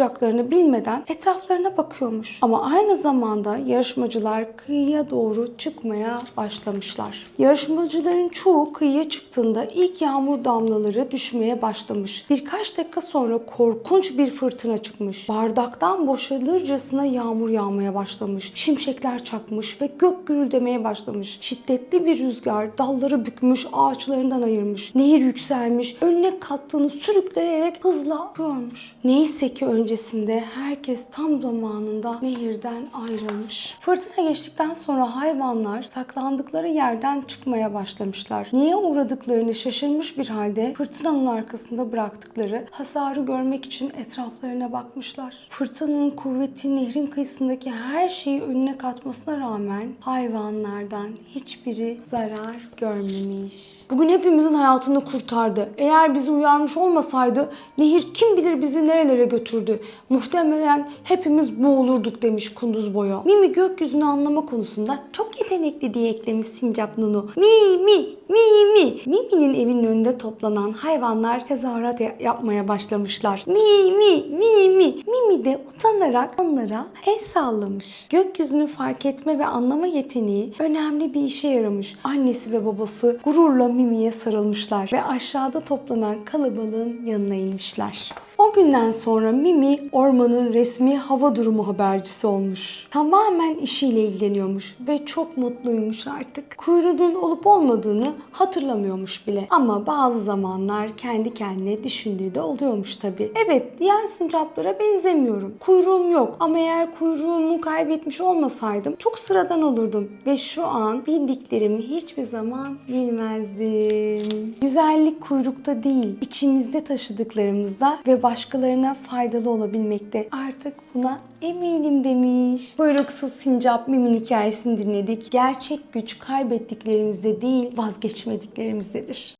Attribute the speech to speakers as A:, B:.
A: olacaklarını bilmeden etraflarına bakıyormuş. Ama aynı zamanda yarışmacılar kıyıya doğru çıkmaya başlamışlar. Yarışmacıların çoğu kıyıya çıktığında ilk yağmur damlaları düşmeye başlamış. Birkaç dakika sonra korkunç bir fırtına çıkmış. Bardaktan boşalırcasına yağmur yağmaya başlamış. Şimşekler çakmış ve gök gürüldemeye başlamış. Şiddetli bir rüzgar dalları bükmüş, ağaçlarından ayırmış. Nehir yükselmiş, önüne kattığını sürükleyerek hızla görmüş. Neyse ki öncesinde herkes tam zamanında nehirden ayrılmış. Fırtına geçtikten sonra hayvanlar saklandıkları yerden çıkmaya başlamışlar. Niye uğradıklarını şaşırmış bir halde fırtınanın arkasında bıraktıkları hasarı görmek için etraflarına bakmışlar. Fırtınanın kuvveti nehrin kıyısındaki her şeyi önüne katmasına rağmen hayvanlardan hiçbiri zarar görmemiş. Bugün hepimizin hayatını kurtardı. Eğer bizi uyarmış olmasaydı nehir kim bilir bizi nerelere götürdü. Muhtemelen hepimiz boğulurduk demiş kunduz boya. Mimi gökyüzünü anlama konusunda çok yetenekli diye eklemiş Sincap Nunu. Mi mi mi mi. Mimi'nin evinin önünde toplanan hayvanlar tezahürat ya- yapmaya başlamışlar. Mi mi mi mi. Mimi de utanarak onlara el sallamış. Gökyüzünü fark etme ve anlama yeteneği önemli bir işe yaramış. Annesi ve babası gururla Mimi'ye sarılmışlar ve aşağıda toplanan kalabalığın yanına inmişler. O günden sonra Mimi ormanın resmi hava durumu habercisi olmuş. Tamamen işiyle ilgileniyormuş ve çok mutluymuş artık. Kuyruğunun olup olmadığını hatırlamıyormuş bile. Ama bazı zamanlar kendi kendine düşündüğü de oluyormuş tabii. Evet diğer sincaplara benzemiyorum. Kuyruğum yok ama eğer kuyruğumu kaybetmiş olmasaydım çok sıradan olurdum. Ve şu an bildiklerimi hiçbir zaman bilmezdim. Güzellik kuyrukta değil, içimizde taşıdıklarımızda ve başkalarına faydalı olabilmekte. Artık buna eminim demiş. Kuyruksuz sincap Mim'in hikayesini dinledik. Gerçek güç kaybettiklerimizde değil, vazgeçmediklerimizdedir.